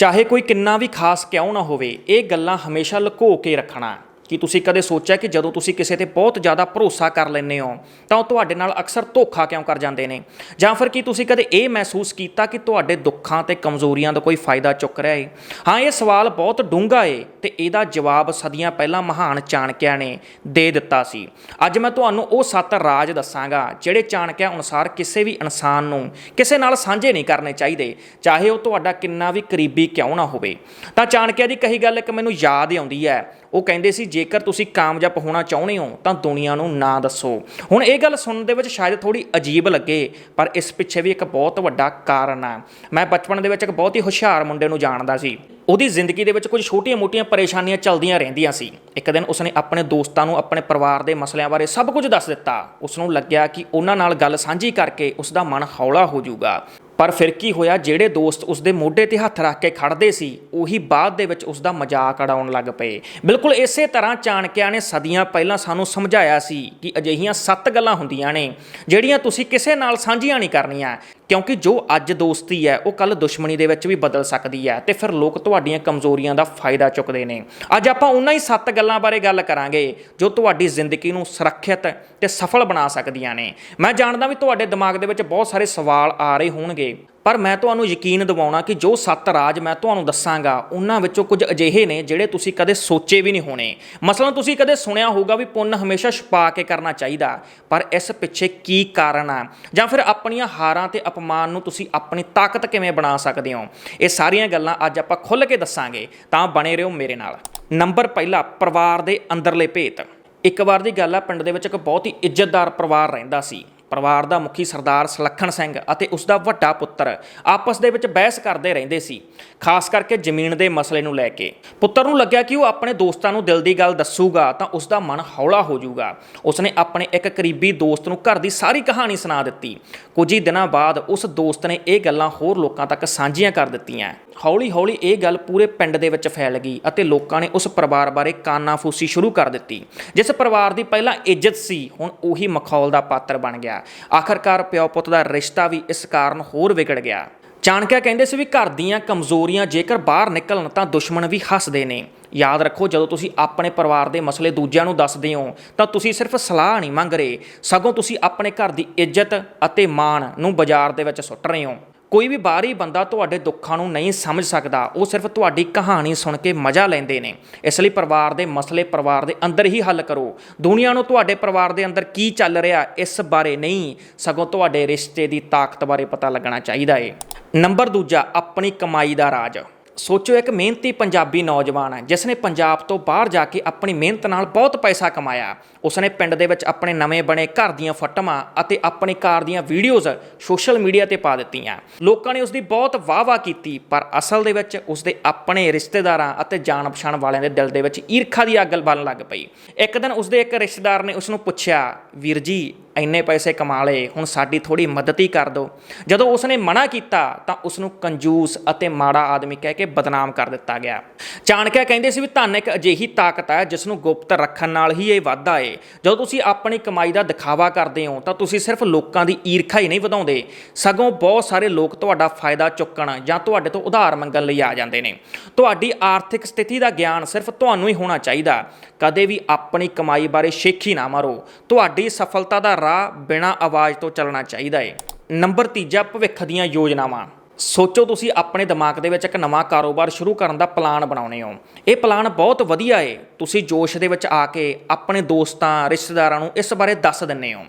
ਚਾਹੇ ਕੋਈ ਕਿੰਨਾ ਵੀ ਖਾਸ ਕਿਉਂ ਨਾ ਹੋਵੇ ਇਹ ਗੱਲਾਂ ਹਮੇਸ਼ਾ ਲੁਕੋ ਕੇ ਰੱਖਣਾ। ਕਿ ਤੁਸੀਂ ਕਦੇ ਸੋਚਿਆ ਕਿ ਜਦੋਂ ਤੁਸੀਂ ਕਿਸੇ ਤੇ ਬਹੁਤ ਜ਼ਿਆਦਾ ਭਰੋਸਾ ਕਰ ਲੈਂਦੇ ਹੋ, ਤਾਂ ਉਹ ਤੁਹਾਡੇ ਨਾਲ ਅਕਸਰ ਧੋਖਾ ਕਿਉਂ ਕਰ ਜਾਂਦੇ ਨੇ? ਜਾਂ ਫਿਰ ਕੀ ਤੁਸੀਂ ਕਦੇ ਇਹ ਮਹਿਸੂਸ ਕੀਤਾ ਕਿ ਤੁਹਾਡੇ ਦੁੱਖਾਂ ਤੇ ਕਮਜ਼ੋਰੀਆਂ ਦਾ ਕੋਈ ਫਾਇਦਾ ਚੁੱਕ ਰਿਹਾ ਏ? ਹਾਂ, ਇਹ ਸਵਾਲ ਬਹੁਤ ਡੂੰਘਾ ਏ ਤੇ ਇਹਦਾ ਜਵਾਬ ਸਦੀਆਂ ਪਹਿਲਾਂ ਮਹਾਨ ਚਾਣਕਿਆਂ ਨੇ ਦੇ ਦਿੱਤਾ ਸੀ। ਅੱਜ ਮੈਂ ਤੁਹਾਨੂੰ ਉਹ ਸੱਤ ਰਾਜ ਦੱਸਾਂਗਾ, ਜਿਹੜੇ ਚਾਣਕਿਆਂ ਅਨੁਸਾਰ ਕਿਸੇ ਵੀ ਇਨਸਾਨ ਨੂੰ ਕਿਸੇ ਨਾਲ ਸਾਂਝੇ ਨਹੀਂ ਕਰਨੇ ਚਾਹੀਦੇ, ਚਾਹੇ ਉਹ ਤੁਹਾਡਾ ਕਿੰਨਾ ਵੀ ਕਰੀਬੀ ਕਿਉਂ ਨਾ ਹੋਵੇ। ਤਾਂ ਚਾਣਕਿਆ ਦੀ ਕਹੀ ਗੱਲ ਇੱਕ ਮੈਨੂੰ ਯਾਦ ਆਉਂਦੀ ਹੈ ਉਹ ਕਹਿੰਦੇ ਸੀ, ਜੇਕਰ ਤੁਸੀਂ ਕਾਮਯਾਬ ਹੋਣਾ ਚਾਹੁੰਦੇ ਹੋ, ਤਾਂ ਦੁਨੀਆ ਨੂੰ ਨਾ ਦੱਸੋ। ਹੁਣ ਇਹ ਗੱਲ ਸੁਣਨ ਦੇ ਵਿੱਚ ਸ਼ਾਇਦ ਥੋੜੀ ਅਜੀਬ ਲੱਗੇ, ਪਰ ਇਸ ਪਿੱਛੇ ਵੀ ਇੱਕ ਬਹੁਤ ਵੱਡਾ ਕਾਰਨ ਆ। ਮੈਂ ਬਚਪਨ ਦੇ ਵਿੱਚ ਇੱਕ ਬਹੁਤ ਹੀ ਹੁਸ਼ਿਆਰ ਮੁੰਡੇ ਨੂੰ ਜਾਣਦਾ ਸੀ। ਉਹਦੀ ਜ਼ਿੰਦਗੀ ਦੇ ਵਿੱਚ ਕੁਝ ਛੋਟੀਆਂ-ਮੋਟੀਆਂ ਪਰੇਸ਼ਾਨੀਆਂ ਚੱਲਦੀਆਂ ਰਹਿੰਦੀਆਂ ਸੀ। ਇੱਕ ਦਿਨ ਉਸਨੇ ਆਪਣੇ ਦੋਸਤਾਂ ਨੂੰ ਆਪਣੇ ਪਰਿਵਾਰ ਦੇ ਮਸਲਿਆਂ ਬਾਰੇ ਸਭ ਕੁਝ ਦੱਸ ਦਿੱਤਾ। ਉਸ ਨੂੰ ਲੱਗਿਆ ਕਿ ਉਹਨਾਂ ਨਾਲ ਗੱਲ ਸਾਂਝੀ ਕਰਕੇ ਉਸ ਦਾ ਮਨ ਹੌਲਾ ਹੋ ਜਾਊਗਾ। ਪਰ ਫਿਰ ਕੀ ਹੋਇਆ, ਜਿਹੜੇ ਦੋਸਤ ਉਸ ਦੇ ਮੋਢੇ ਤੇ ਹੱਥ ਰੱਖ ਕੇ ਖੜਦੇ ਸੀ, ਉਹੀ ਬਾਅਦ ਦੇ ਵਿੱਚ ਉਸ ਦਾ ਮਜ਼ਾਕ ਉਡਾਉਣ ਲੱਗ ਪਏ। ਬਿਲਕੁਲ ਇਸੇ ਤਰ੍ਹਾਂ ਚਾਣਕਿਆਂ ਨੇ ਸਦੀਆਂ ਪਹਿਲਾਂ ਸਾਨੂੰ ਸਮਝਾਇਆ ਸੀ ਕਿ ਅਜਿਹੀਆਂ ਸੱਤ ਗੱਲਾਂ ਹੁੰਦੀਆਂ ਨੇ, ਜਿਹੜੀਆਂ ਤੁਸੀਂ ਕਿਸੇ ਨਾਲ ਸਾਂਝੀਆਂ ਨਹੀਂ ਕਰਨੀਆਂ। ਕਿਉਂਕਿ ਜੋ ਅੱਜ ਦੋਸਤੀ ਹੈ, ਉਹ ਕੱਲ ਦੁਸ਼ਮਣੀ ਦੇ ਵਿੱਚ ਵੀ ਬਦਲ ਸਕਦੀ ਹੈ ਤੇ ਫਿਰ ਲੋਕ ਤੁਹਾਡੀਆਂ ਕਮਜ਼ੋਰੀਆਂ ਦਾ ਫਾਇਦਾ ਚੁੱਕਦੇ ਨੇ। ਅੱਜ ਆਪਾਂ ਉਹਨਾਂ ਹੀ ਸੱਤ ਗੱਲਾਂ ਬਾਰੇ ਗੱਲ ਕਰਾਂਗੇ, ਜੋ ਤੁਹਾਡੀ ਜ਼ਿੰਦਗੀ ਨੂੰ ਸੁਰੱਖਿਅਤ ਤੇ ਸਫਲ ਬਣਾ ਸਕਦੀਆਂ ਨੇ। ਮੈਂ ਜਾਣਦਾ ਵੀ ਤੁਹਾਡੇ ਦਿਮਾਗ ਦੇ ਵਿੱਚ ਬਹੁਤ ਸਾਰੇ ਸਵਾਲ ਆ ਰਹੇ ਹੋਣਗੇ। ਪਰ ਮੈਂ ਤੁਹਾਨੂੰ ਯਕੀਨ ਦਿਵਾਉਣਾ ਕਿ ਜੋ ਸੱਤ ਰਾਜ ਮੈਂ ਤੁਹਾਨੂੰ ਦੱਸਾਂਗਾ, ਉਹਨਾਂ ਵਿੱਚੋਂ ਕੁਝ ਅਜਿਹੇ ਨੇ ਜਿਹੜੇ ਤੁਸੀਂ ਕਦੇ ਸੋਚੇ ਵੀ ਨਹੀਂ ਹੋਣੇ। ਮਸਲਨ ਤੁਸੀਂ ਕਦੇ ਸੁਣਿਆ ਹੋਊਗਾ ਵੀ ਪੁੰਨ ਹਮੇਸ਼ਾ ਛੁਪਾ ਕੇ ਕਰਨਾ ਚਾਹੀਦਾ, ਪਰ ਇਸ ਪਿੱਛੇ ਕੀ ਕਾਰਨ ਆ? ਜਾਂ ਫਿਰ ਆਪਣੀਆਂ ਹਾਰਾਂ ਤੇ ਅਪਮਾਨ ਨੂੰ ਤੁਸੀਂ ਆਪਣੀ ਤਾਕਤ ਕਿਵੇਂ ਬਣਾ ਸਕਦੇ ਹੋ? ਇਹ ਸਾਰੀਆਂ ਗੱਲਾਂ ਅੱਜ ਆਪਾਂ ਖੁੱਲ੍ਹ ਕੇ ਦੱਸਾਂਗੇ, ਤਾਂ ਬਣੇ ਰਹੋ ਮੇਰੇ ਨਾਲ। ਨੰਬਰ ਪਹਿਲਾ, ਪਰਿਵਾਰ ਦੇ ਅੰਦਰਲੇ ਭੇਤ। ਇੱਕ ਵਾਰ ਦੀ ਗੱਲ ਆ, ਪਿੰਡ ਦੇ ਵਿੱਚ ਇੱਕ ਬਹੁਤ ਹੀ ਇੱਜ਼ਤਦਾਰ ਪਰਿਵਾਰ ਰਹਿੰਦਾ ਸੀ। ਪਰਿਵਾਰ ਦਾ ਮੁਖੀ ਸਰਦਾਰ ਸਲੱਖਣ ਸਿੰਘ ਅਤੇ ਉਸ ਦਾ ਵੱਡਾ ਪੁੱਤਰ ਆਪਸ ਦੇ ਵਿੱਚ ਬਹਿਸ ਕਰਦੇ ਰਹਿੰਦੇ ਸੀ, ਖਾਸ ਕਰਕੇ ਜ਼ਮੀਨ ਦੇ ਮਸਲੇ ਨੂੰ ਲੈ ਕੇ। ਪੁੱਤਰ ਨੂੰ ਲੱਗਿਆ ਕਿ ਉਹ ਆਪਣੇ ਦੋਸਤਾਂ ਨੂੰ ਦਿਲ ਦੀ ਗੱਲ ਦੱਸੂਗਾ ਤਾਂ ਉਸ ਦਾ ਮਨ ਹੌਲਾ ਹੋ ਜਾਊਗਾ। ਉਸਨੇ ਆਪਣੇ ਇੱਕ ਕਰੀਬੀ ਦੋਸਤ ਨੂੰ ਘਰ ਦੀ ਸਾਰੀ ਕਹਾਣੀ ਸੁਣਾ ਦਿੱਤੀ। ਕੁਝ ਹੀ ਦਿਨਾਂ ਬਾਅਦ ਉਸ ਦੋਸਤ ਨੇ ਇਹ ਗੱਲਾਂ ਹੋਰ ਲੋਕਾਂ ਤੱਕ ਸਾਂਝੀਆਂ ਕਰ ਦਿੱਤੀਆਂ। ਹੌਲੀ-ਹੌਲੀ ਇਹ ਗੱਲ ਪੂਰੇ ਪਿੰਡ ਦੇ ਵਿੱਚ ਫੈਲ ਗਈ ਅਤੇ ਲੋਕਾਂ ਨੇ ਉਸ ਪਰਿਵਾਰ ਬਾਰੇ ਕਾਨਾਫੂਸੀ ਸ਼ੁਰੂ ਕਰ ਦਿੱਤੀ, ਜਿਸ ਪਰਿਵਾਰ ਦੀ ਪਹਿਲਾਂ ਇੱਜ਼ਤ ਸੀ, ਹੁਣ ਉਹੀ ਮਖੌਲ ਦਾ ਪਾਤਰ ਬਣ ਗਿਆ। ਆਖਰਕਾਰ ਪਿਓ ਪੁੱਤ ਦਾ ਰਿਸ਼ਤਾ ਵੀ ਇਸ ਕਾਰਨ ਹੋਰ ਵਿਗੜ ਗਿਆ। ਚਾਣਕਿਆ ਕਹਿੰਦੇ ਸੀ ਵੀ ਘਰ ਦੀਆਂ ਕਮਜ਼ੋਰੀਆਂ ਜੇਕਰ ਬਾਹਰ ਨਿਕਲਣ ਤਾਂ ਦੁਸ਼ਮਣ ਵੀ ਹੱਸਦੇ ਨੇ। ਯਾਦ ਰੱਖੋ, ਜਦੋਂ ਤੁਸੀਂ ਆਪਣੇ ਪਰਿਵਾਰ ਦੇ ਮਸਲੇ ਦੂਜਿਆਂ ਨੂੰ ਦੱਸਦੇ ਹੋ, ਤਾਂ ਤੁਸੀਂ ਸਿਰਫ ਸਲਾਹ ਨਹੀਂ ਮੰਗ ਰਹੇ। ਸਗੋਂ ਤੁਸੀਂ ਆਪਣੇ ਘਰ ਦੀ ਇੱਜ਼ਤ ਅਤੇ ਮਾਣ ਨੂੰ ਬਾਜ਼ਾਰ ਦੇ ਵਿੱਚ ਸੁੱਟ ਰਹੇ ਹੋ। ਕੋਈ ਵੀ ਬਾਹਰੀ ਬੰਦਾ ਤੁਹਾਡੇ ਦੁੱਖਾਂ ਨੂੰ ਨਹੀਂ ਸਮਝ ਸਕਦਾ, ਉਹ ਸਿਰਫ ਤੁਹਾਡੀ ਕਹਾਣੀ ਸੁਣ ਕੇ ਮਜ਼ਾ ਲੈਂਦੇ ਨੇ। ਇਸ ਲਈ ਪਰਿਵਾਰ ਦੇ ਮਸਲੇ ਪਰਿਵਾਰ ਦੇ ਅੰਦਰ ਹੀ ਹੱਲ ਕਰੋ। ਦੁਨੀਆ ਨੂੰ ਤੁਹਾਡੇ ਪਰਿਵਾਰ ਦੇ ਅੰਦਰ ਕੀ ਚੱਲ ਰਿਹਾ, ਇਸ ਬਾਰੇ ਨਹੀਂ, ਸਗੋਂ ਤੁਹਾਡੇ ਰਿਸ਼ਤੇ ਦੀ ਤਾਕਤ ਬਾਰੇ ਪਤਾ ਲੱਗਣਾ ਚਾਹੀਦਾ ਏ। ਨੰਬਰ ਦੂਜਾ, ਆਪਣੀ ਕਮਾਈ ਦਾ ਰਾਜ। ਸੋਚੋ ਇੱਕ ਮਿਹਨਤੀ ਪੰਜਾਬੀ ਨੌਜਵਾਨ ਹੈ ਜਿਸ ਨੇ ਪੰਜਾਬ ਤੋਂ ਬਾਹਰ ਜਾ ਕੇ ਆਪਣੀ ਮਿਹਨਤ ਨਾਲ ਬਹੁਤ ਪੈਸਾ ਕਮਾਇਆ ਉਸਨੇ ਪਿੰਡ ਦੇ ਵਿੱਚ ਆਪਣੇ ਨਵੇਂ ਬਣੇ ਘਰ ਦੀਆਂ ਫੋਟੋਆਂ ਅਤੇ ਆਪਣੀ ਕਾਰ ਦੀਆਂ ਵੀਡੀਓਜ਼ ਸੋਸ਼ਲ ਮੀਡੀਆ ਤੇ ਪਾ ਦਿੱਤੀਆਂ। ਲੋਕਾਂ ਨੇ ਉਸ ਦੀ ਬਹੁਤ ਵਾਹ-ਵਾਹ ਕੀਤੀ, ਪਰ ਅਸਲ ਦੇ ਵਿੱਚ ਉਸ ਦੇ ਆਪਣੇ ਰਿਸ਼ਤੇਦਾਰਾਂ ਅਤੇ ਜਾਣ ਪਛਾਣ ਵਾਲਿਆਂ ਦੇ ਦਿਲ ਦੇ ਵਿੱਚ ਈਰਖਾ ਦੀ ਅੱਗ ਬਲਣ ਲੱਗ ਪਈ। ਇੱਕ ਦਿਨ ਉਸ ਦੇ ਇੱਕ ਰਿਸ਼ਤੇਦਾਰ ਨੇ ਉਸ ਨੂੰ ਪੁੱਛਿਆ, ਵੀਰ ਜੀ ਇੰਨੇ ਪੈਸੇ ਕਮਾ ਲਏ, ਹੁਣ ਸਾਡੀ ਥੋੜੀ ਮਦਦ ਹੀ ਕਰ ਦਿਓ। ਜਦੋਂ ਉਸਨੇ ਮਨਾ ਕੀਤਾ, ਤਾਂ ਉਸ ਨੂੰ ਕੰਜੂਸ ਅਤੇ ਮਾੜਾ ਆਦਮੀ ਕਹਿ ਕੇ ਬਦਨਾਮ ਕਰ ਦਿੱਤਾ ਗਿਆ। ਚਾਣਕਿਆ ਕਹਿੰਦੇ ਸੀ ਵੀ ਧਨ ਇੱਕ ਅਜਿਹੀ ਤਾਕਤ ਹੈ ਜਿਸ ਨੂੰ ਗੁਪਤ ਰੱਖਣ ਨਾਲ ਹੀ ਇਹ ਵਾਧਾ ਏ। ਜਦੋਂ ਤੁਸੀਂ ਆਪਣੀ ਕਮਾਈ ਦਾ ਦਿਖਾਵਾ ਕਰਦੇ ਹੋ, ਤਾਂ ਤੁਸੀਂ ਸਿਰਫ ਲੋਕਾਂ ਦੀ ਈਰਖਾ ਹੀ ਨਹੀਂ ਵਧਾਉਂਦੇ। ਸਗੋਂ ਬਹੁਤ ਸਾਰੇ ਲੋਕ ਤੁਹਾਡਾ ਫਾਇਦਾ ਚੁੱਕਣ ਜਾਂ ਤੁਹਾਡੇ ਤੋਂ ਉਧਾਰ ਮੰਗਣ ਲਈ ਆ ਜਾਂਦੇ ਨੇ। ਤੁਹਾਡੀ ਆਰਥਿਕ ਸਥਿਤੀ ਦਾ ਗਿਆਨ ਸਿਰਫ ਤੁਹਾਨੂੰ ਹੀ ਹੋਣਾ ਚਾਹੀਦਾ। ਕਦੇ ਵੀ ਆਪਣੀ ਕਮਾਈ ਬਾਰੇ ਸ਼ੇਖੀ ਨਾ ਮਾਰੋ। ਤੁਹਾਡੀ ਸਫਲਤਾ ਦਾ ਰਾਹ ਬਿਨਾਂ ਆਵਾਜ਼ ਤੋਂ ਚੱਲਣਾ ਚਾਹੀਦਾ ਏ। ਨੰਬਰ ਤੀਜਾ, ਭਵਿੱਖ ਦੀਆਂ ਯੋਜਨਾਵਾਂ। ਸੋਚੋ ਤੁਸੀਂ ਆਪਣੇ ਦਿਮਾਗ ਦੇ ਵਿੱਚ ਇੱਕ ਨਵਾਂ ਕਾਰੋਬਾਰ ਸ਼ੁਰੂ ਕਰਨ ਦਾ ਪਲਾਨ ਬਣਾਉਨੇ ਹੋ। ਇਹ ਪਲਾਨ ਬਹੁਤ ਵਧੀਆ ਏ। ਤੁਸੀਂ ਜੋਸ਼ ਦੇ ਵਿੱਚ ਆ ਕੇ ਆਪਣੇ ਦੋਸਤਾਂ, ਰਿਸ਼ਤੇਦਾਰਾਂ ਨੂੰ ਇਸ ਬਾਰੇ ਦੱਸ ਦਿੰਨੇ ਹੋ।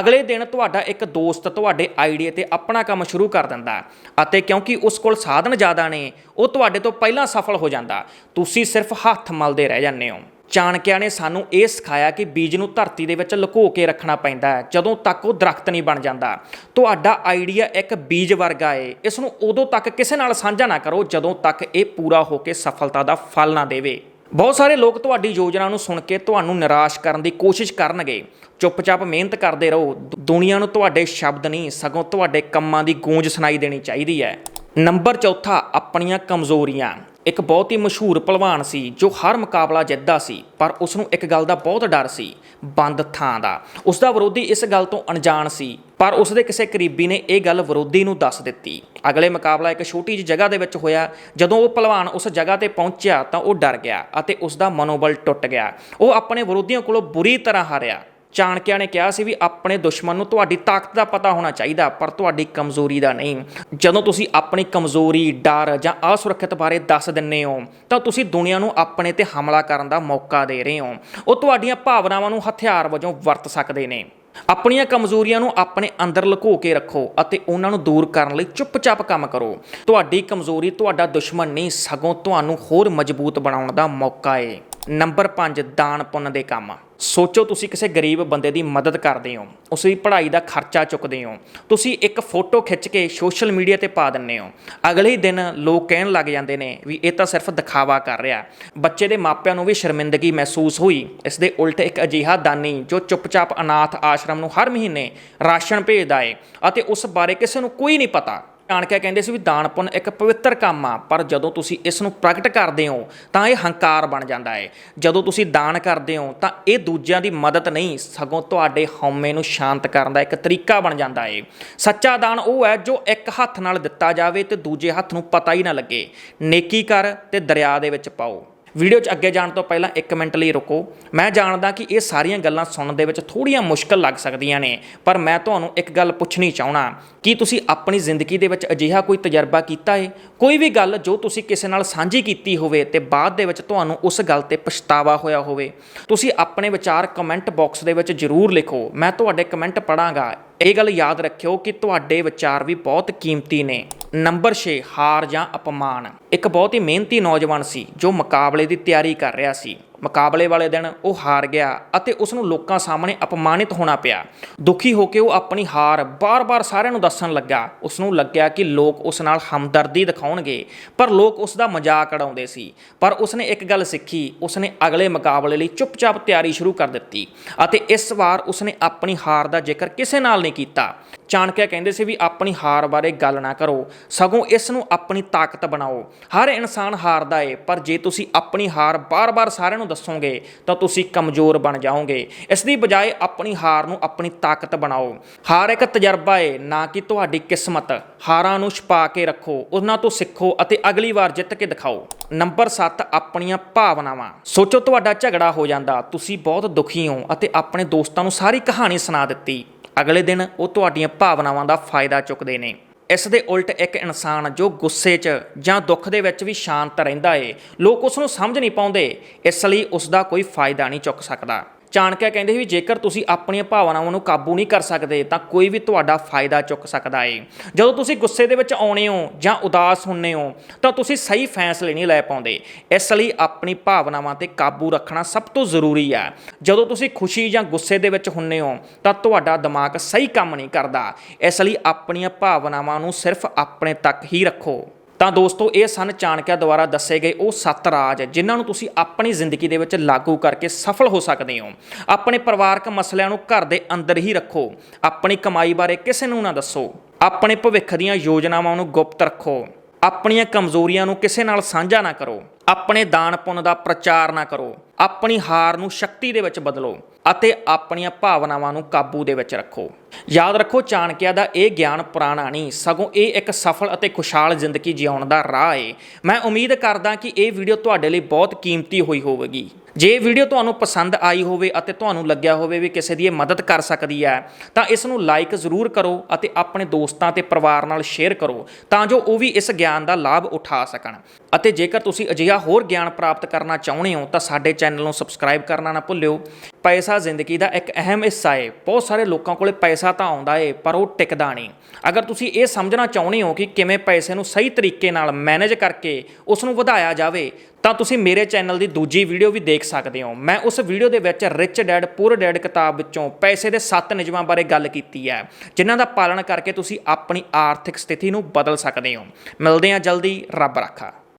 ਅਗਲੇ ਦਿਨ ਤੁਹਾਡਾ ਇੱਕ ਦੋਸਤ ਤੁਹਾਡੇ ਆਈਡੀਆ ਤੇ ਆਪਣਾ ਕੰਮ ਸ਼ੁਰੂ ਕਰ ਦਿੰਦਾ ਅਤੇ ਕਿਉਂਕਿ ਉਸ ਕੋਲ ਸਾਧਨ ਜ਼ਿਆਦਾ ਨੇ, ਉਹ ਤੁਹਾਡੇ ਤੋਂ ਪਹਿਲਾਂ ਸਫਲ ਹੋ ਜਾਂਦਾ। ਤੁਸੀਂ ਸਿਰਫ ਹੱਥ ਮਲਦੇ ਰਹਿ ਜਾਂਦੇ ਹੋ। ਚਾਣਕਿਆਂ ਨੇ ਸਾਨੂੰ ਇਹ ਸਿਖਾਇਆ ਕਿ ਬੀਜ ਨੂੰ ਧਰਤੀ ਦੇ ਵਿੱਚ ਲੁਕੋ ਕੇ ਰੱਖਣਾ ਪੈਂਦਾ ਹੈ, ਜਦੋਂ ਤੱਕ ਉਹ ਦਰਖਤ ਨਹੀਂ ਬਣ ਜਾਂਦਾ। ਤੁਹਾਡਾ ਆਈਡੀਆ ਇੱਕ ਬੀਜ ਵਰਗਾ ਏ। ਇਸ ਨੂੰ ਉਦੋਂ ਤੱਕ ਕਿਸੇ ਨਾਲ ਸਾਂਝਾ ਨਾ ਕਰੋ ਜਦੋਂ ਤੱਕ ਇਹ ਪੂਰਾ ਹੋ ਕੇ ਸਫਲਤਾ ਦਾ ਫਲ ਨਾ ਦੇਵੇ। ਬਹੁਤ ਸਾਰੇ ਲੋਕ ਤੁਹਾਡੀ ਯੋਜਨਾ ਨੂੰ ਸੁਣ ਕੇ ਤੁਹਾਨੂੰ ਨਿਰਾਸ਼ ਕਰਨ ਦੀ ਕੋਸ਼ਿਸ਼ ਕਰਨਗੇ। ਚੁੱਪਚਾਪ ਮਿਹਨਤ ਕਰਦੇ ਰਹੋ। ਦੁਨੀਆ ਨੂੰ ਤੁਹਾਡੇ ਸ਼ਬਦ ਨਹੀਂ, ਸਗੋਂ ਤੁਹਾਡੇ ਕੰਮਾਂ ਦੀ ਗੂੰਜ ਸੁਣਾਈ ਦੇਣੀ ਚਾਹੀਦੀ ਹੈ। ਨੰਬਰ ਚੌਥਾ, ਆਪਣੀਆਂ ਕਮਜ਼ੋਰੀਆਂ। ਇੱਕ ਬਹੁਤ ਹੀ ਮਸ਼ਹੂਰ ਪਹਿਲਵਾਨ ਸੀ ਜੋ ਹਰ ਮੁਕਾਬਲਾ ਜਿੱਤਦਾ ਸੀ, ਪਰ ਉਸ ਨੂੰ ਇੱਕ ਗੱਲ ਦਾ ਬਹੁਤ ਡਰ ਸੀ, ਬੰਦ ਥਾਂ ਦਾ। ਉਸ ਦਾ ਵਿਰੋਧੀ ਇਸ ਗੱਲ ਤੋਂ ਅਣਜਾਣ ਸੀ, ਪਰ ਉਸ ਦੇ ਕਿਸੇ ਕਰੀਬੀ ਨੇ ਇਹ ਗੱਲ ਵਿਰੋਧੀ ਨੂੰ ਦੱਸ ਦਿੱਤੀ। ਅਗਲੇ ਮੁਕਾਬਲਾ ਇੱਕ ਛੋਟੀ ਜਿਹੀ ਜਗ੍ਹਾ ਦੇ ਵਿੱਚ ਹੋਇਆ, ਜਦੋਂ ਉਹ ਪਹਿਲਵਾਨ ਉਸ ਜਗ੍ਹਾ ਤੇ ਪਹੁੰਚਿਆ ਤਾਂ ਉਹ ਡਰ ਗਿਆ ਅਤੇ ਉਸ ਦਾ ਮਨੋਬਲ ਟੁੱਟ ਗਿਆ। ਉਹ ਆਪਣੇ ਵਿਰੋਧੀਆਂ ਕੋਲੋਂ ਬੁਰੀ ਤਰ੍ਹਾਂ ਹਾਰਿਆ। ਚਾਣਕਿਆ ਨੇ ਕਿਹਾ ਸੀ ਵੀ ਆਪਣੇ ਦੁਸ਼ਮਣ ਨੂੰ ਤੁਹਾਡੀ ਤਾਕਤ ਦਾ ਪਤਾ ਹੋਣਾ ਚਾਹੀਦਾ, ਪਰ ਤੁਹਾਡੀ ਕਮਜ਼ੋਰੀ ਦਾ ਨਹੀਂ। ਜਦੋਂ ਤੁਸੀਂ ਆਪਣੀ ਕਮਜ਼ੋਰੀ, ਡਰ ਜਾਂ ਅਸੁਰੱਖਿਅਤ ਬਾਰੇ ਦੱਸ ਦਿੰਨੇ ਹੋ, ਤਾਂ ਤੁਸੀਂ ਦੁਨੀਆ ਨੂੰ ਆਪਣੇ ਤੇ ਹਮਲਾ ਕਰਨ ਦਾ ਮੌਕਾ ਦੇ ਰਹੇ ਹੋ। ਉਹ ਤੁਹਾਡੀਆਂ ਭਾਵਨਾਵਾਂ ਨੂੰ ਹਥਿਆਰ ਵਜੋਂ ਵਰਤ ਸਕਦੇ ਨੇ। ਆਪਣੀਆਂ ਕਮਜ਼ੋਰੀਆਂ ਨੂੰ ਆਪਣੇ ਅੰਦਰ ਲੁਕੋ ਕੇ ਰੱਖੋ ਅਤੇ ਉਹਨਾਂ ਨੂੰ ਦੂਰ ਕਰਨ ਲਈ ਚੁੱਪਚਾਪ ਕੰਮ ਕਰੋ। ਤੁਹਾਡੀ ਕਮਜ਼ੋਰੀ, ਤੁਹਾਡਾ ਦੁਸ਼ਮਣ ਨਹੀਂ, ਸਗੋਂ ਤੁਹਾਨੂੰ ਹੋਰ ਮਜ਼ਬੂਤ ਬਣਾਉਣ ਦਾ ਮੌਕਾ ਹੈ ਨੰਬਰ 5 ਦਾਨ ਪੁੰਨ ਦੇ ਕੰਮ। ਸੋਚੋ ਤੁਸੀਂ ਕਿਸੇ ਗਰੀਬ ਬੰਦੇ ਦੀ ਮਦਦ ਕਰਦੇ ਹੋ, ਉਸ ਦੀ ਪੜ੍ਹਾਈ ਦਾ ਖਰਚਾ ਚੁੱਕਦੇ ਹੋ। ਤੁਸੀਂ ਇੱਕ ਫੋਟੋ ਖਿੱਚ ਕੇ ਸੋਸ਼ਲ ਮੀਡੀਆ ਤੇ ਪਾ ਦਿੰਦੇ ਹੋ। ਅਗਲੇ ਦਿਨ ਲੋਕ ਕਹਿਣ ਲੱਗ ਜਾਂਦੇ ਨੇ ਵੀ ਇਹ ਤਾਂ ਸਿਰਫ ਦਿਖਾਵਾ ਕਰ ਰਿਹਾ। ਬੱਚੇ ਦੇ ਮਾਪਿਆਂ ਨੂੰ ਵੀ ਸ਼ਰਮਿੰਦਗੀ ਮਹਿਸੂਸ ਹੋਈ। ਇਸ ਦੇ ਉਲਟ ਇੱਕ ਅਜੀਹਾ ਦਾਨੀ ਜੋ ਚੁੱਪਚਾਪ ਅਨਾਥ ਆਸ਼ਰਮ ਨੂੰ ਹਰ ਮਹੀਨੇ ਰਾਸ਼ਨ ਭੇਜਦਾ ਏ ਅਤੇ ਉਸ ਬਾਰੇ ਕਿਸੇ ਨੂੰ ਕੋਈ ਨਹੀਂ ਪਤਾ। ਜਾਣ ਕਹਿੰਦੇ ਸੀ ਵੀ ਦਾਨ ਪੁੰਨ ਇੱਕ ਪਵਿੱਤਰ ਕੰਮ ਆ, ਪਰ ਜਦੋਂ ਤੁਸੀਂ ਇਸ ਨੂੰ ਪ੍ਰਗਟ ਕਰਦੇ ਹੋ, ਤਾਂ ਇਹ ਹੰਕਾਰ ਬਣ ਜਾਂਦਾ ਹੈ ਜਦੋਂ ਤੁਸੀਂ ਦਾਨ ਕਰਦੇ ਹੋ, ਤਾਂ ਇਹ ਦੂਜਿਆਂ ਦੀ ਮਦਦ ਨਹੀਂ, ਸਗੋਂ ਤੁਹਾਡੇ ਹਉਮੈ ਨੂੰ ਸ਼ਾਂਤ ਕਰਨ ਦਾ ਇੱਕ ਤਰੀਕਾ ਬਣ ਜਾਂਦਾ ਹੈ ਸੱਚਾ ਦਾਨ ਉਹ ਹੈ ਜੋ ਇੱਕ ਹੱਥ ਨਾਲ ਦਿੱਤਾ ਜਾਵੇ ਤੇ ਦੂਜੇ ਹੱਥ ਨੂੰ ਪਤਾ ਹੀ ਨਾ ਲੱਗੇ। ਨੇਕੀ ਕਰ ਤੇ ਦਰਿਆ ਦੇ ਵਿੱਚ ਪਾਓ। ਵੀਡੀਓ 'ਚ ਅੱਗੇ ਜਾਣ ਤੋਂ ਪਹਿਲਾਂ 1 ਮਿੰਟ ਲਈ ਰੁਕੋ। ਮੈਂ ਜਾਣਦਾ ਕਿ ਇਹ ਸਾਰੀਆਂ ਗੱਲਾਂ ਸੁਣਨ ਦੇ ਵਿੱਚ ਥੋੜੀਆਂ ਮੁਸ਼ਕਲ ਲੱਗ ਸਕਦੀਆਂ ਨੇ, ਪਰ ਮੈਂ ਤੁਹਾਨੂੰ ਇੱਕ ਗੱਲ ਪੁੱਛਣੀ ਚਾਹਣਾ ਕੀ ਤੁਸੀਂ ਆਪਣੀ ਜ਼ਿੰਦਗੀ ਦੇ ਵਿੱਚ ਅਜਿਹਾ ਕੋਈ ਤਜਰਬਾ ਕੀਤਾ ਹੈ ਕੋਈ ਵੀ ਗੱਲ ਜੋ ਤੁਸੀਂ ਕਿਸੇ ਨਾਲ ਸਾਂਝੀ ਕੀਤੀ ਹੋਵੇ ਤੇ ਬਾਅਦ ਦੇ ਵਿੱਚ ਤੁਹਾਨੂੰ ਉਸ ਗੱਲ ਤੇ ਪਛਤਾਵਾ ਹੋਇਆ ਹੋਵੇ। ਤੁਸੀਂ ਆਪਣੇ ਵਿਚਾਰ ਕਮੈਂਟ ਬਾਕਸ ਦੇ ਵਿੱਚ ਜ਼ਰੂਰ ਲਿਖੋ। ਮੈਂ ਤੁਹਾਡੇ ਕਮੈਂਟ ਪੜਾਂਗਾ ਇਹ ਗੱਲ ਯਾਦ ਰੱਖਿਓ ਕਿ ਤੁਹਾਡੇ ਵਿਚਾਰ ਵੀ ਬਹੁਤ ਕੀਮਤੀ ਨੇ। ਨੰਬਰ 6 ਹਾਰ ਜਾਂ ਅਪਮਾਨ। ਇੱਕ ਬਹੁਤ ਹੀ ਮਿਹਨਤੀ ਨੌਜਵਾਨ ਸੀ, ਜੋ ਮੁਕਾਬਲੇ ਦੀ ਤਿਆਰੀ ਕਰ ਰਿਹਾ ਸੀ। ਮੁਕਾਬਲੇ ਵਾਲੇ ਦਿਨ ਉਹ ਹਾਰ ਗਿਆ ਅਤੇ ਉਸ ਨੂੰ ਲੋਕਾਂ ਸਾਹਮਣੇ ਅਪਮਾਨਿਤ ਹੋਣਾ ਪਿਆ। ਦੁਖੀ ਹੋ ਕੇ ਉਹ ਆਪਣੀ ਹਾਰ ਬਾਰ-ਬਾਰ ਸਾਰਿਆਂ ਨੂੰ ਦੱਸਣ ਲੱਗਾ। ਉਸ ਨੂੰ ਲੱਗਿਆ ਕਿ ਲੋਕ ਉਸ ਨਾਲ ਹਮਦਰਦੀ ਦਿਖਾਉਣਗੇ, ਪਰ ਲੋਕ ਉਸ ਦਾ ਮਜ਼ਾਕ ਉਡਾਉਂਦੇ ਸੀ। ਪਰ ਉਸ ਨੇ ਇੱਕ ਗੱਲ ਸਿੱਖੀ ਉਸ ਨੇ ਅਗਲੇ ਮੁਕਾਬਲੇ ਲਈ ਚੁੱਪਚਾਪ ਤਿਆਰੀ ਸ਼ੁਰੂ ਕਰ ਦਿੱਤੀ ਅਤੇ ਇਸ ਵਾਰ ਉਸ ਨੇ ਆਪਣੀ ਹਾਰ ਦਾ ਜ਼ਿਕਰ ਕਿਸੇ ਨਾਲ ਨਹੀਂ ਕੀਤਾ। ਚਾਣਕਿਆ ਕਹਿੰਦੇ ਸੀ ਵੀ ਆਪਣੀ ਹਾਰ ਬਾਰੇ ਗੱਲ ਨਾ ਕਰੋ, ਸਗੋਂ ਇਸ ਨੂੰ ਆਪਣੀ ਤਾਕਤ ਬਣਾਓ। ਹਰ ਇਨਸਾਨ ਹਾਰਦਾ ਏ, ਪਰ ਜੇ ਤੁਸੀਂ ਆਪਣੀ ਹਾਰ ਬਾਰ-ਬਾਰ ਸਾਰਿਆਂ ਨੂੰ ਦੱਸੋਗੇ, ਤਾਂ ਤੁਸੀਂ ਕਮਜ਼ੋਰ ਬਣ ਜਾਓਗੇ। ਇਸ ਦੀ ਬਜਾਏ ਆਪਣੀ ਹਾਰ ਨੂੰ ਆਪਣੀ ਤਾਕਤ ਬਣਾਓ। ਹਾਰ ਇੱਕ ਤਜਰਬਾ ਏ, ਨਾ ਕਿ ਤੁਹਾਡੀ ਕਿਸਮਤ। ਹਾਰਾਂ ਨੂੰ ਛੁਪਾ ਕੇ ਰੱਖੋ, ਉਹਨਾਂ ਤੋਂ ਸਿੱਖੋ ਅਤੇ ਅਗਲੀ ਵਾਰ ਜਿੱਤ ਕੇ ਦਿਖਾਓ। ਨੰਬਰ 7 ਆਪਣੀਆਂ ਭਾਵਨਾਵਾਂ। ਸੋਚੋ ਤੁਹਾਡਾ ਝਗੜਾ ਹੋ ਜਾਂਦਾ, ਤੁਸੀਂ ਬਹੁਤ ਦੁਖੀ ਹੋ ਅਤੇ ਆਪਣੇ ਦੋਸਤਾਂ ਨੂੰ ਸਾਰੀ ਕਹਾਣੀ ਸੁਣਾ ਦਿੱਤੀ। ਅਗਲੇ ਦਿਨ ਉਹ ਤੁਹਾਡੀਆਂ ਭਾਵਨਾਵਾਂ ਦਾ ਫਾਇਦਾ ਚੁੱਕਦੇ ਨੇ। ਇਸ ਦੇ ਉਲਟ ਇੱਕ ਇਨਸਾਨ ਜੋ ਗੁੱਸੇ 'ਚ ਜਾਂ ਦੁੱਖ ਦੇ ਵਿੱਚ ਵੀ ਸ਼ਾਂਤ ਰਹਿੰਦਾ ਏ, ਲੋਕ ਉਸ ਨੂੰ ਸਮਝ ਨਹੀਂ ਪਾਉਂਦੇ, ਇਸ ਲਈ ਉਸ ਦਾ ਕੋਈ ਫਾਇਦਾ ਨਹੀਂ ਚੁੱਕ ਸਕਦਾ। ਚਾਣਕਿਆ ਕਹਿੰਦੇ ਵੀ ਜੇਕਰ ਤੁਸੀਂ ਆਪਣੀਆਂ ਭਾਵਨਾਵਾਂ ਨੂੰ ਕਾਬੂ ਨਹੀਂ ਕਰ ਸਕਦੇ, ਤਾਂ ਕੋਈ ਵੀ ਤੁਹਾਡਾ ਫਾਇਦਾ ਚੁੱਕ ਸਕਦਾ ਏ। ਜਦੋਂ ਤੁਸੀਂ ਗੁੱਸੇ ਦੇ ਵਿੱਚ ਆਉਣੇ ਹੋ ਜਾਂ ਉਦਾਸ ਹੁੰਨੇ ਹੋ, ਤਾਂ ਤੁਸੀਂ ਸਹੀ ਫੈਸਲੇ ਨਹੀਂ ਲੈ ਪਾਉਂਦੇ। ਇਸ ਲਈ ਆਪਣੀ ਭਾਵਨਾਵਾਂ ਤੇ ਕਾਬੂ ਰੱਖਣਾ ਸਭ ਤੋਂ ਜ਼ਰੂਰੀ ਹੈ ਜਦੋਂ ਤੁਸੀਂ ਖੁਸ਼ੀ ਜਾਂ ਗੁੱਸੇ ਦੇ ਵਿੱਚ ਹੁੰਨੇ ਹੋ, ਤਾਂ ਤੁਹਾਡਾ ਦਿਮਾਗ ਸਹੀ ਕੰਮ ਨਹੀਂ ਕਰਦਾ। ਇਸ ਲਈ ਆਪਣੀਆਂ ਭਾਵਨਾਵਾਂ ਨੂੰ ਸਿਰਫ ਆਪਣੇ ਤੱਕ ਹੀ ਰੱਖੋ। ਤਾਂ ਦੋਸਤੋ, ਇਹ ਸਨ ਚਾਣਕਿਆ ਦੁਆਰਾ ਦੱਸੇ ਗਏ ਉਹ ਸੱਤ ਰਾਜ, ਜਿਨ੍ਹਾਂ ਨੂੰ ਤੁਸੀਂ ਆਪਣੀ ਜ਼ਿੰਦਗੀ ਦੇ ਵਿੱਚ ਲਾਗੂ ਕਰਕੇ ਸਫਲ ਹੋ ਸਕਦੇ ਹੋ। ਆਪਣੇ ਪਰਿਵਾਰਕ ਮਸਲਿਆਂ ਨੂੰ ਘਰ ਦੇ ਅੰਦਰ ਹੀ ਰੱਖੋ। ਆਪਣੀ ਕਮਾਈ ਬਾਰੇ ਕਿਸੇ ਨੂੰ ਨਾ ਦੱਸੋ। ਆਪਣੇ ਭਵਿੱਖ ਦੀਆਂ ਯੋਜਨਾਵਾਂ ਨੂੰ ਗੁਪਤ ਰੱਖੋ। ਆਪਣੀਆਂ ਕਮਜ਼ੋਰੀਆਂ ਨੂੰ ਕਿਸੇ ਨਾਲ ਸਾਂਝਾ ਨਾ ਕਰੋ। ਆਪਣੇ ਦਾਨ ਪੁੰਨ ਦਾ ਪ੍ਰਚਾਰ ਨਾ ਕਰੋ। ਆਪਣੀ ਹਾਰ ਨੂੰ ਸ਼ਕਤੀ ਦੇ ਵਿੱਚ ਬਦਲੋ ਅਤੇ ਆਪਣੀਆਂ ਭਾਵਨਾਵਾਂ ਨੂੰ ਕਾਬੂ ਦੇ ਵਿੱਚ ਰੱਖੋ। ਯਾਦ ਰੱਖੋ, ਚਾਣਕਿਆ ਦਾ ਇਹ ਗਿਆਨ ਪੁਰਾਣਾ ਨਹੀਂ, ਸਗੋਂ ਇਹ ਇੱਕ ਸਫਲ ਅਤੇ ਖੁਸ਼ਹਾਲ ਜ਼ਿੰਦਗੀ ਜਿਉਣ ਦਾ ਰਾਹ ਹੈ ਮੈਂ ਉਮੀਦ ਕਰਦਾ ਕਿ ਇਹ ਵੀਡੀਓ ਤੁਹਾਡੇ ਲਈ ਬਹੁਤ ਕੀਮਤੀ ਹੋਈ ਹੋਵੇਗੀ। ਜੇ ਵੀਡੀਓ ਤੁਹਾਨੂੰ ਪਸੰਦ ਆਈ ਹੋਵੇ ਅਤੇ ਤੁਹਾਨੂੰ ਲੱਗਿਆ ਹੋਵੇ ਵੀ ਕਿਸੇ ਦੀ ਇਹ ਮਦਦ ਕਰ ਸਕਦੀ ਹੈ, ਤਾਂ ਇਸ ਨੂੰ ਲਾਈਕ ਜ਼ਰੂਰ ਕਰੋ ਅਤੇ ਆਪਣੇ ਦੋਸਤਾਂ ਤੇ ਪਰਿਵਾਰ ਨਾਲ ਸ਼ੇਅਰ ਕਰੋ, ਤਾਂ ਜੋ ਉਹ ਵੀ ਇਸ ਗਿਆਨ ਦਾ ਲਾਭ ਉਠਾ ਸਕਣ। ਅਤੇ ਜੇਕਰ ਤੁਸੀਂ ਅਜਿਹਾ ਹੋਰ ਗਿਆਨ ਪ੍ਰਾਪਤ ਕਰਨਾ ਚਾਹੁੰਦੇ ਹੋ, ਤਾਂ ਸਾਡੇ ਚੈਨਲ ਨੂੰ ਸਬਸਕ੍ਰਾਈਬ ਕਰਨਾ ਨਾ ਭੁੱਲਿਓ। ਪੈਸਾ ਜ਼ਿੰਦਗੀ ਦਾ ਇੱਕ ਅਹਿਮ ਹਿੱਸਾ ਏ। ਬਹੁਤ ਸਾਰੇ ਲੋਕਾਂ ਕੋਲੇ ਪੈਸਾ ਤਾਂ ਆਉਂਦਾ ਏ, ਪਰ ਉਹ ਟਿਕਦਾ ਨਹੀਂ। ਅਗਰ ਤੁਸੀਂ ਇਹ ਸਮਝਣਾ ਚਾਹੁੰਦੇ ਹੋ ਕਿ ਕਿਵੇਂ ਪੈਸੇ ਨੂੰ ਸਹੀ ਤਰੀਕੇ ਨਾਲ ਮੈਨੇਜ ਕਰਕੇ ਉਸ ਨੂੰ ਵਧਾਇਆ ਜਾਵੇ, ਤਾਂ ਤੁਸੀਂ ਮੇਰੇ ਚੈਨਲ ਦੀ ਦੂਜੀ ਵੀਡੀਓ ਵੀ ਦੇਖ ਸਕਦੇ ਹੋ। ਮੈਂ ਉਸ ਵੀਡੀਓ ਦੇ ਵਿੱਚ ਰਿਚ ਡੈਡ ਪੂਰ ਡੈਡ ਕਿਤਾਬ ਵਿੱਚੋਂ ਪੈਸੇ ਦੇ ਸੱਤ ਨਿਯਮਾਂ ਬਾਰੇ ਗੱਲ ਕੀਤੀ ਹੈ, ਜਿਨ੍ਹਾਂ ਦਾ ਪਾਲਣ ਕਰਕੇ ਤੁਸੀਂ ਆਪਣੀ ਆਰਥਿਕ ਸਥਿਤੀ ਨੂੰ ਬਦਲ ਸਕਦੇ ਹੋ। ਮਿਲਦੇ ਹਾਂ ਜਲਦੀ, ਰੱਬ ਰਾਖਾ।